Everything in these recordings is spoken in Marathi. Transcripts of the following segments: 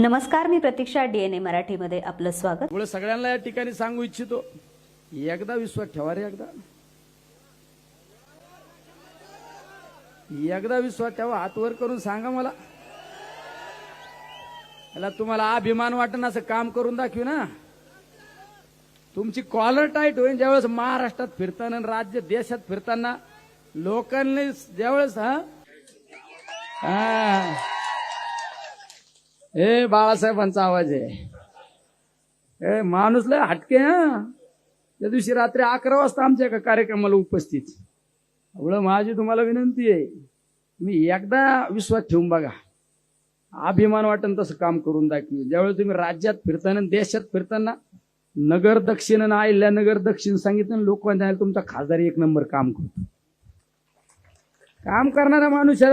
नमस्कार मी प्रतीक्षा डीएनए मराठीमध्ये आपलं स्वागत. सगळ्यांना या ठिकाणी सांगू इच्छितो एकदा विश्वास ठेवा रे एकदा. एकदा विश्वास ठेवा हात वर करून सांगा मला. याला तुम्हाला अभिमान वाटण असं काम करून दाखवू ना. तुमची कॉलर टाईट होईल ज्यावेळेस महाराष्ट्रात फिरताना राज्य देशात फिरताना लोकांनी ज्यावेळेस हा. हे बाळासाहेबांचा आवाज आहे. ए माणूस लय हटके हा? त्या दिवशी रात्री अकरा वाजता आमच्या एका कार्यक्रमाला उपस्थित. एवढं माझी तुम्हाला विनंती आहे. तुम्ही एकदा विश्वास ठेवून बघा. अभिमान वाटन तसं काम करून दाखवी. ज्यावेळी तुम्ही राज्यात फिरताना देशात फिरताना नगर दक्षिण ना आयल्या नगर दक्षिण सांगितलं लोकांना तुमचा खासदार एक नंबर काम करतो. काम करणारा माणूस आहे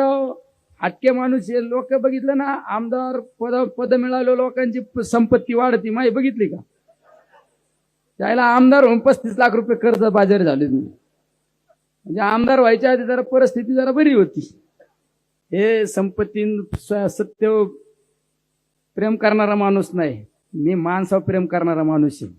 राव हटके माणूस आहे लोक बघितलं ना आमदार पद पद मिळालो लोकांची संपत्ती वाढती. माही बघितली का? त्याला आमदार होऊन पस्तीस लाख रुपये कर्ज बाजार झाले तुम्ही. म्हणजे आमदार व्हायच्या आधी जरा परिस्थिती जरा बरी होती. हे संपत्ती सत्य प्रेम करणारा माणूस नाही. मी माणसावर प्रेम करणारा माणूस आहे.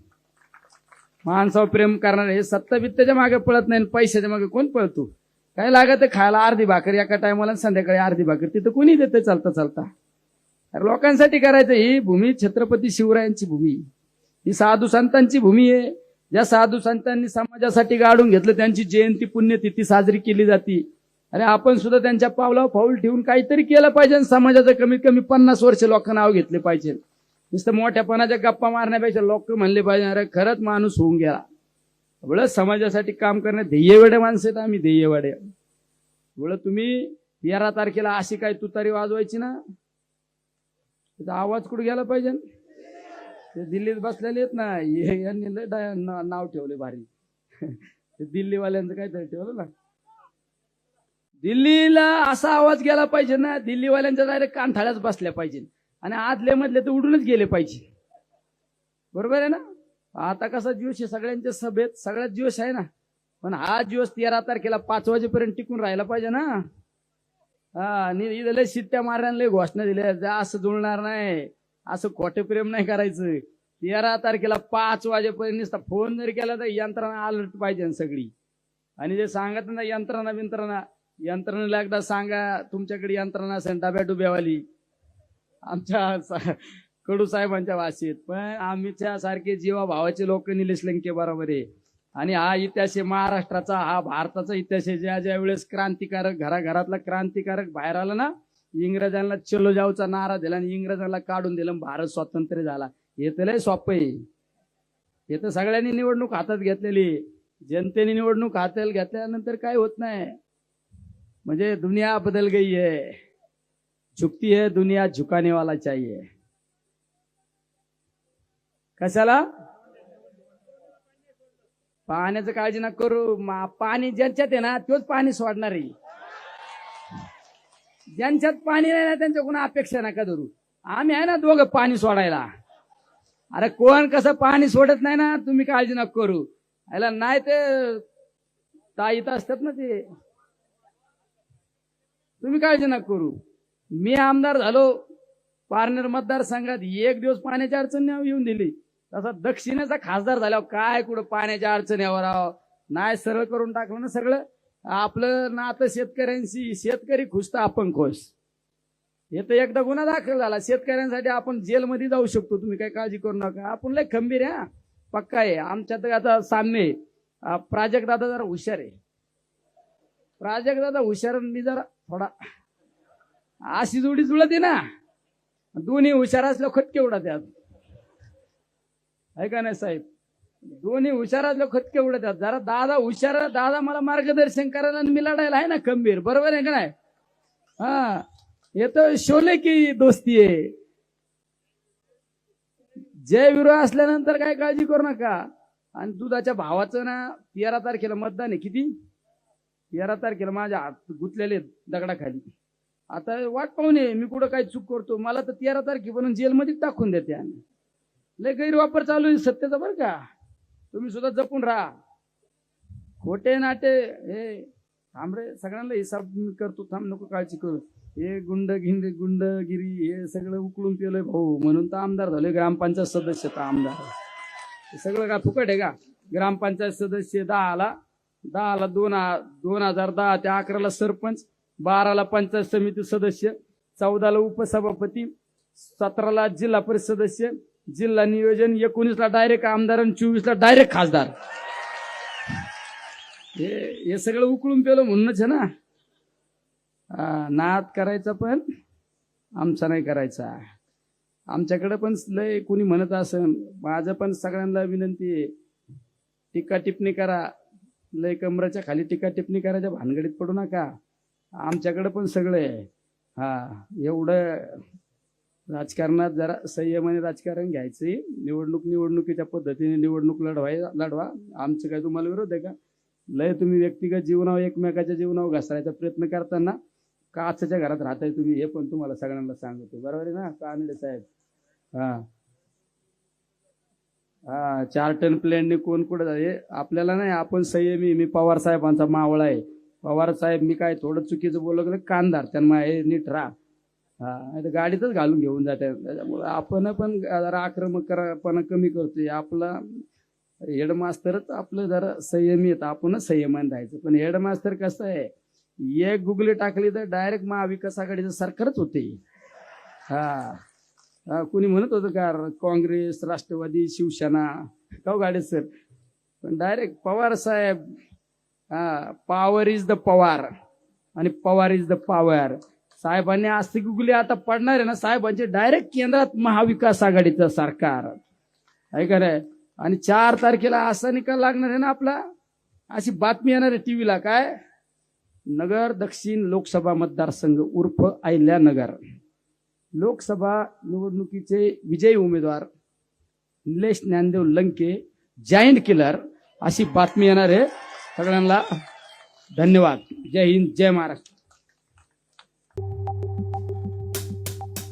माणसावर प्रेम करणारा हे सत्ता बित्ताच्या मागे पळत नाही आणि पैशाच्या मागे कोण पळतो? काय लागत खायला? अर्धी भाकर एका टायमाला संध्याकाळी अर्धी भाकर. तिथं कोणी देतं चालता चालता. अरे लोकांसाठी करायचं ही भूमी छत्रपती शिवरायांची भूमी. ही साधू संतांची भूमी आहे. ज्या साधू संतांनी समाजासाठी गाडून घेतलं त्यांची जयंती पुण्यतिथी साजरी केली जाते. अरे आपण सुद्धा त्यांच्या पावलावर पाऊल ठेवून काहीतरी केलं पाहिजे आणि समाजाचं कमीत कमी पन्नास वर्ष लोकांना नाव घेतले पाहिजे. नुसतं मोठ्यापणाच्या गप्पा मारण्यापेक्षा लोक म्हणले पाहिजे अरे खरंच माणूस होऊन गेला. एवढं समाजासाठी काम करणे ध्येयवेडे माणसं आहेत आम्ही ध्येयवाडे. एवढं तुम्ही तेरा तारखेला अशी काय तुतारी वाजवायची ना? त्याचा आवाज कुठे गेला पाहिजे? ते दिल्लीत बसलेले आहेत ना यांनी लय नाव ठेवले भारी. ते दिल्लीवाल्यांचं काहीतरी ठेवलं ना. दिल्लीला असा आवाज गेला पाहिजे ना दिल्लीवाल्यांच्या डायरेक्ट कानथाळ्याच बसल्या पाहिजे. आणि आदले मधले तर उडूनच गेले पाहिजे. बरोबर आहे ना? आता कसा जोश आहे? सगळ्यांच्या सभेत सगळ्यात जोश आहे ना. पण हा दिवस तेरा तारखेला पाच वाजेपर्यंत टिकून राहायला पाहिजे ना. हा आणि इथं लय शिट्ट्या मारण्याला लय घोषणा दिल्या. असं जुळणार नाही. असं खोटे प्रेम नाही करायचं. तेरा तारखेला पाच वाजेपर्यंत फोन जरी केला तर यंत्रणा अलर्ट पाहिजे सगळी. आणि जे सांगत ना यंत्रणा बिंत्रणा यंत्रणेला एकदा सांगा तुमच्याकडे यंत्रणा असेल डब्या डुब्यावाली आमच्या कडू साहेबांच्या भाषेत पण आमच्या सारखे जीवा भावाचे लोक निलेश लंके बरोबर. आहे आणि हा इतिहास आहे महाराष्ट्राचा. हा भारताचा इतिहास आहे. ज्या ज्या वेळेस क्रांतिकारक घराघरातला क्रांतिकारक बाहेर आला ना इंग्रजांना चलो जाऊचा नारा दिला आणि इंग्रजांना काढून दिलं भारत स्वातंत्र्य झाला. हे तर लय सोपं आहे. हे तर सगळ्यांनी निवडणूक हातात घेतलेली जनतेने निवडणूक हातात घेतल्यानंतर काय होत नाही. म्हणजे दुनिया बदल गई है झुकती है दुनिया झुकाने वाला चाहिए. कशाला? पाण्याचं काळजी नका करू. पाणी ज्यांच्यात आहे ना तोच पाणी सोडणार आहे. ज्यांच्यात पाणी नाही ना त्यांच्या कोणा अपेक्षा नका धरू. आम्ही आहे ना दोघं पाणी सोडायला. अरे कोण कसं पाणी सोडत नाही ना तुम्ही काळजी नका करू. याला नाही ते ताईत असतात ना ते. तुम्ही काळजी नका करू. मी आमदार झालो. पारनेर मतदारसंघात एक दिवस पाण्याची अडचण येऊन दिली. तसा दक्षिणेचा खासदार झाल्यावर काय कुठं पाण्याच्या अडचणीवर राव नाही सरळ करून टाकलं ना सगळं. आपलं ना आता शेतकऱ्यांशी शेतकरी खुश तर आपण खुश. हे तर एकदा गुन्हा दाखल झाला. शेतकऱ्यांसाठी आपण जेलमध्ये जाऊ शकतो. तुम्ही काही काळजी करू नका. आपण लय खंबीर आहे हा. पक्का आहे. आमच्यात आता सामने आहे. प्राजक्त दादा जरा हुशार आहे. प्राजक्त दादा हुशार आणि मी जरा थोडा अशी जोडी जुळत आहे ना. दोन्ही हुशार असल्या खटके उडा त्यात आहे का नाही साहेब दोन्ही हुशार खतके खटके जरा दादा हुशार दादा मला मार्गदर्शन करायला आणि मी लढायला आहे ना खंबीर बरोबर आहे का नाही? हा येतो शोले की दोस्ती आहे. जय विरोध असल्यानंतर काय काळजी करू नका. आणि दुधाच्या भावाचं ना तेरा तारखेला मतदान आहे. किती? तेरा तारखेला माझ्या हात गुतलेले दगडाखाली. आता वाट पाहुणे मी कुठं काय चूक करतो. मला तर तेरा तारखेपर्यंत जेलमध्ये टाकून देते. आणि लय गैरवापर चालू आहे सत्तेचा बरं का. तुम्ही सुद्धा जपून राहा. खोटे नाटे हे थांब रे सगळ्यांना हिसाब मी करतो थांब नको काळजी करू. हे गुंड गिंड गुंडगिरी हे सगळं उकळून पेलोय भाऊ. म्हणून तर आमदार झाले ग्रामपंचायत सदस्य तर आमदार. हे सगळं का फुकट आहे का? ग्रामपंचायत सदस्य दहाला दहाला दोन दोन हजार दहा ते अकराला सरपंच बाराला पंचायत समिती सदस्य चौदाला उपसभापती सतराला जिल्हा परिषद सदस्य जिल्हा नियोजन एकोणीसला डायरेक्ट आमदार आणि चोवीसला डायरेक्ट खासदार. हे हे सगळं उकळून पेलं म्हणूनच आहे ना? हा, नाद करायचा पण आमचा नाही करायचा. आमच्याकडे पण लय कोणी म्हणत असन माझं पण सगळ्यांना विनंती आहे टीका टिप्पणी करा. लय कमराच्या खाली टीका टिप्पणी करायच्या भानगडीत पडू नका. आमच्याकडे पण सगळं आहे. हा एवढं राजकारणात जरा संयमाने राजकारण घ्यायचंय. निवडणूक निवडणुकीच्या पद्धतीने निवडणूक लढवाय लढवा. आमचं काय तुम्हाला विरोध आहे का? लय तुम्ही व्यक्तिगत जीवनावर एकमेकाच्या जीवनावर घसरायचा प्रयत्न करताना काचच्या घरात राहताय तुम्ही हे पण तुम्हाला सगळ्यांना सांगतो. बरोबर आहे ना कानडे साहेब? हा. हा चार्टन प्लॅनने कोण कुठं जाते आपल्याला नाही आपण संयमी मी पवार साहेबांचा मावळा आहे. पवार साहेब मी काय थोडं चुकीचं बोललो गेलं कांदार त्यांना हे नीट राहा. हा नाही तर गाडीतच घालून घेऊन जाते. त्याच्यामुळे आपण पण जरा आक्रमक करापणा कमी करतोय. आपला हेडमास्तरच आपलं जरा संयमी येतं आपणच संयमाने राहायचं पण हेडमास्तर कसं आहे? एक गुगली टाकली तर डायरेक्ट महाविकास आघाडीचं सरकारच होते. हा. कुणी म्हणत होतं का काँग्रेस राष्ट्रवादी शिवसेना? का गाडी सर? पण डायरेक्ट पवार साहेब हा पॉवर इज द पवार आणि पवार इज द पॉवर साहेबांनी आस्तिक गुगली आता पडणार आहे ना साहेबांचे डायरेक्ट केंद्रात महाविकास आघाडीचं सरकार. आहे का रे आणि चार तारखेला असा निकाल लागणार आहे ना आपला. अशी बातमी येणार आहे टीव्हीला काय? नगर दक्षिण लोकसभा मतदारसंघ उर्फ अहिल्यानगर. लोकसभा निवडणुकीचे विजयी उमेदवार निलेश ज्ञानदेव लंके जायंट किलर अशी बातमी येणार आहे. सगळ्यांना धन्यवाद. जय हिंद जय महाराष्ट्र.